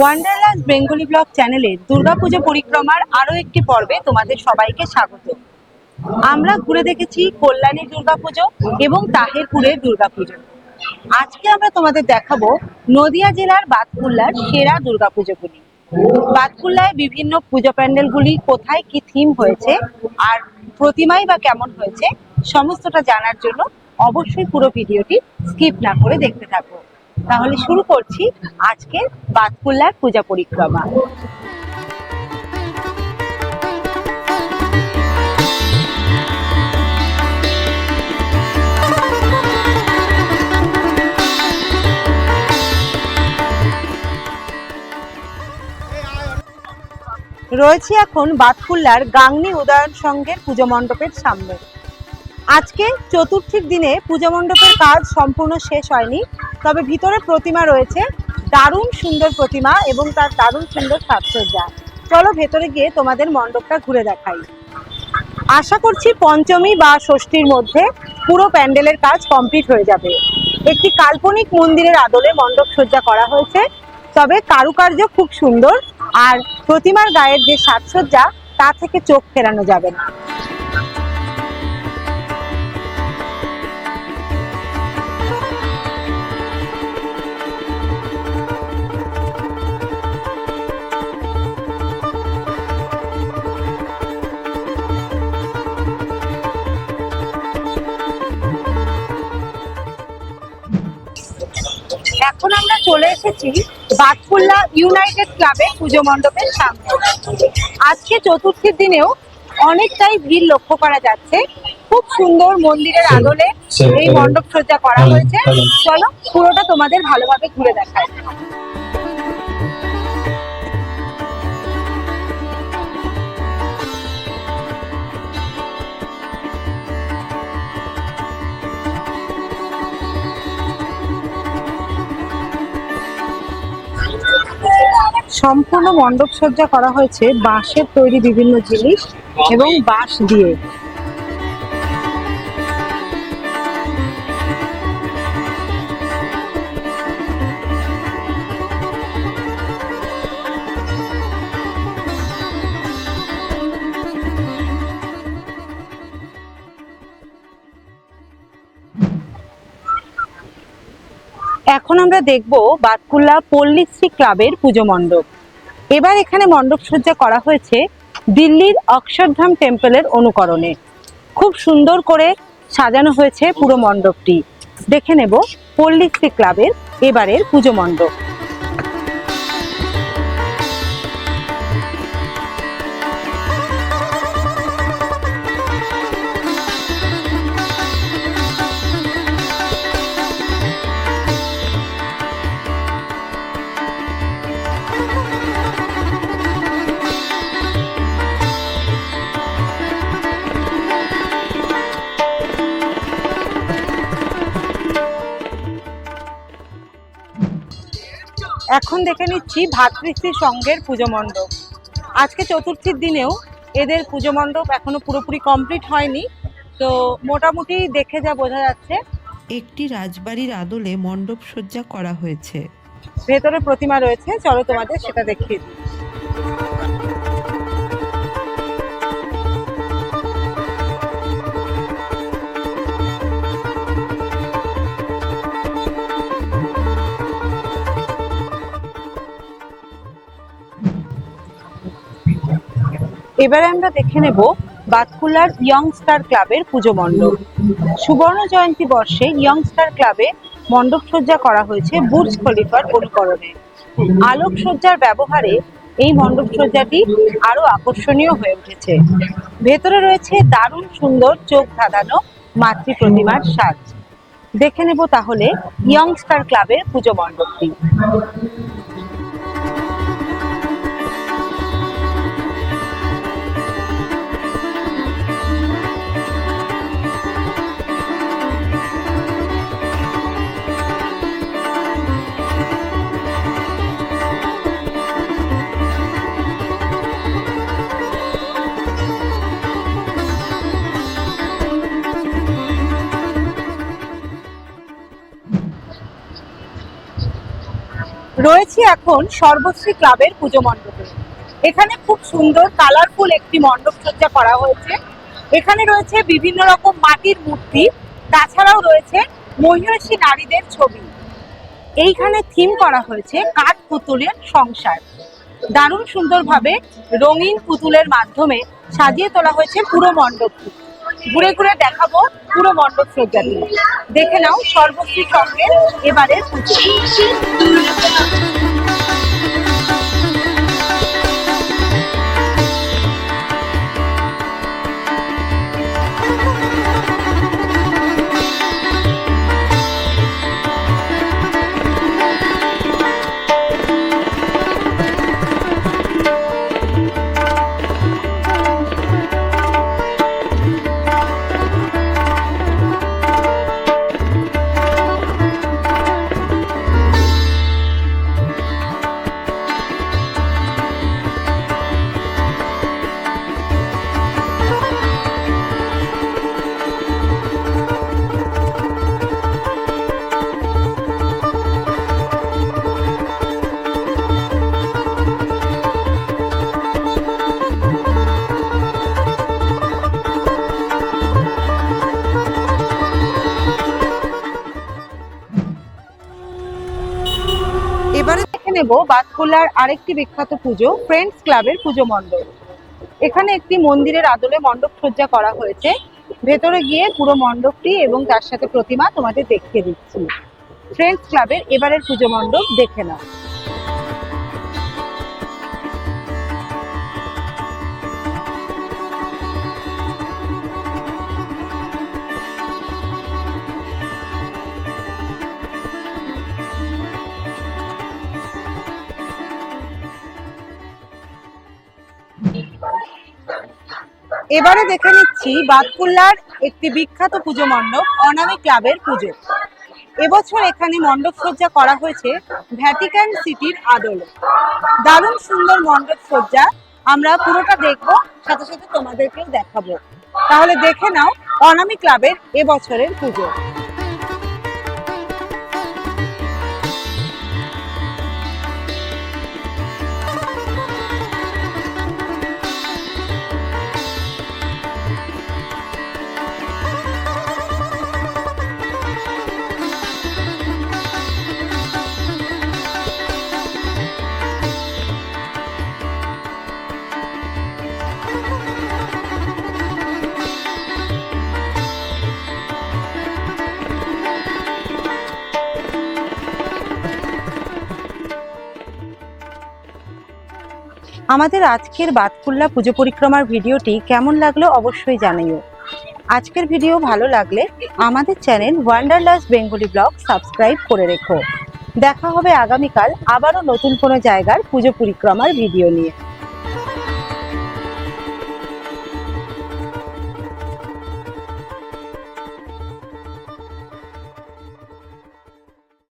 Wonderland Bengali blog চ্যানেলের দুর্গাপুজো পরিক্রমার আরও একটি পর্বে তোমাদের সবাইকে স্বাগত। আমরা ঘুরে দেখেছি কল্যাণী দুর্গাপুজো এবং তাহেরপুরের দুর্গাপুজো আজকে আমরা তোমাদের দেখাবো নদিয়া জেলার বাতকুল্লার সেরা দুর্গাপুজোগুলি বাতকুল্লায় বিভিন্ন পুজো প্যান্ডেলগুলি কোথায় কি থিম হয়েছে, আর প্রতিমাই বা কেমন হয়েছে, সমস্তটা জানার জন্য অবশ্যই পুরো ভিডিওটি স্কিপ না করে দেখতে থাকো। তাহলে শুরু করছি আজকের বাতকুল্লার পূজা পরিক্রমা। রয়েছি এখন বাতকুল্লার গাংনি উদয়ন সংঘের পুজো মণ্ডপের সামনে। আজকে চতুর্থীর দিনে পুজো মণ্ডপের কাজ সম্পূর্ণ শেষ হয়নি। তবে ভিতরে প্রতিমা রয়েছে। দারুণ সুন্দর প্রতিমা এবং তার দারুণ সুন্দর সাজসজ্জা। চলো ভেতরে গিয়ে তোমাদের মণ্ডপটা ঘুরে দেখাই। আশা করছি পঞ্চমী বা ষষ্ঠীর মধ্যে পুরো প্যান্ডেলের কাজ কমপ্লিট হয়ে যাবে। একটি কাল্পনিক মন্দিরের আদলে মণ্ডপ সজ্জা করা হয়েছে। তবে কারুকার্য খুব সুন্দর আর প্রতিমার গায়ের যে সাজসজ্জা, তা থেকে চোখ ফেরানো যাবে না। এখন আমরা চলে এসেছি বাতকুল্লা ইউনাইটেড ক্লাবে পুজো মণ্ডপের সামনে। আজকে চতুর্থীর দিনেও অনেকটাই ভিড় লক্ষ্য করা যাচ্ছে। খুব সুন্দর মন্দিরের আদলে এই মণ্ডপ সজ্জা করা হয়েছে। চলো পুরোটা তোমাদের ভালোভাবে ঘুরে দেখায় সম্পূর্ণ মণ্ডপ সজ্জা করা হয়েছে বাঁশের তৈরি বিভিন্ন জিনিস এবং বাঁশ দিয়ে। এখন আমরা দেখব বাতকুল্লা পল্লীশ্রী ক্লাবের পুজো মণ্ডপ। এবার এখানে মণ্ডপ সজ্জা করা হয়েছে দিল্লির অক্ষরধাম টেম্পলের অনুকরণে। খুব সুন্দর করে সাজানো হয়েছে পুরো মণ্ডপটি। দেখে নেব পল্লীশ্রী ক্লাবের এবারের পুজো মণ্ডপ। এখন দেখে নিচ্ছি ভাতৃশ্রী সংঘের পুজো মণ্ডপ। আজকে চতুর্থীর দিনেও এদের পুজো মণ্ডপ এখনও পুরোপুরি কমপ্লিট হয়নি। তো মোটামুটি দেখে যা বোঝা যাচ্ছে। একটি রাজবাড়ির আদলে মণ্ডপ সজ্জা করা হয়েছে। ভেতরে প্রতিমা রয়েছে। চলো তোমাদের সেটা দেখিয়ে দিই। এবারে আমরা দেখে নেব বাতকুল্লার ইয়ং স্টার ক্লাবের পুজো মণ্ডপ। সুবর্ণ জয়ন্তী বর্ষে ইয়ং স্টার ক্লাবে মণ্ডপ সজ্জা করা হয়েছে বুর্জ খলিফার অনুকরণে। আলোক সজ্জার ব্যবহারে এই মণ্ডপ সজ্জাটি আরও আকর্ষণীয় হয়ে উঠেছে। ভেতরে রয়েছে দারুণ সুন্দর চোখ ধাঁধানো মাতৃ প্রতিমার সাজ। দেখে নেব তাহলে ইয়ং স্টার ক্লাবের পুজো মণ্ডপটি। রয়েছি এখন সর্বশ্রী ক্লাবের পুজো মণ্ডপে। এখানে খুব সুন্দর কালারফুল একটি মণ্ডপ সজ্জা করা হয়েছে। এখানে রয়েছে বিভিন্ন রকম মাটির মূর্তি, তাছাড়াও রয়েছে মহিষী নারীদের ছবি। এইখানে থিম করা হয়েছে কাঠ পুতুলের সংসার। দারুণ সুন্দরভাবে রঙিন পুতুলের মাধ্যমে সাজিয়ে তোলা হয়েছে পুরো মণ্ডপটি। ঘুরে ঘুরে দেখাবো পুরো মণ্ডপ সজ্জাটি। দেখে নাও সর্বশ্রী সঙ্গে এবারের পুজো। নেব বাতকুল্লার আরেকটি বিখ্যাত পুজো ফ্রেন্ডস ক্লাবের পুজো মণ্ডপ। এখানে একটি মন্দিরের আদলে মণ্ডপ সজ্জা করা হয়েছে। ভেতরে গিয়ে পুরো মণ্ডপটি এবং তার সাথে প্রতিমা তোমাদের দেখিয়ে দিচ্ছি। ফ্রেন্ডস ক্লাবের এবারের পুজো মণ্ডপ দেখে নাও। এবারে দেখে নিচ্ছি বাতকুল্লার একটি বিখ্যাত পুজো মণ্ডপ, অনামী ক্লাবের পুজো। এবছর এখানে মণ্ডপ সজ্জা করা হয়েছে ভ্যাটিকান সিটির আদলে। দারুণ সুন্দর মণ্ডপ সজ্জা। আমরা পুরোটা দেখব, সাথে সাথে তোমাদেরকেও দেখাবো। তাহলে দেখে নাও অনামী ক্লাবের এবছরের পুজো। আমাদের আজকের বাতকুল্লা পুজো পরিক্রমার ভিডিওটি কেমন লাগল অবশ্যই জানাইও আজকের ভিডিও ভালো লাগলে আমাদের channel Wanderlust Bengali blog subscribe করে রেখো। দেখা হবে আগামীকাল আবারও নতুন কোনো জায়গার পুজো পরিক্রমার ভিডিও নিয়ে।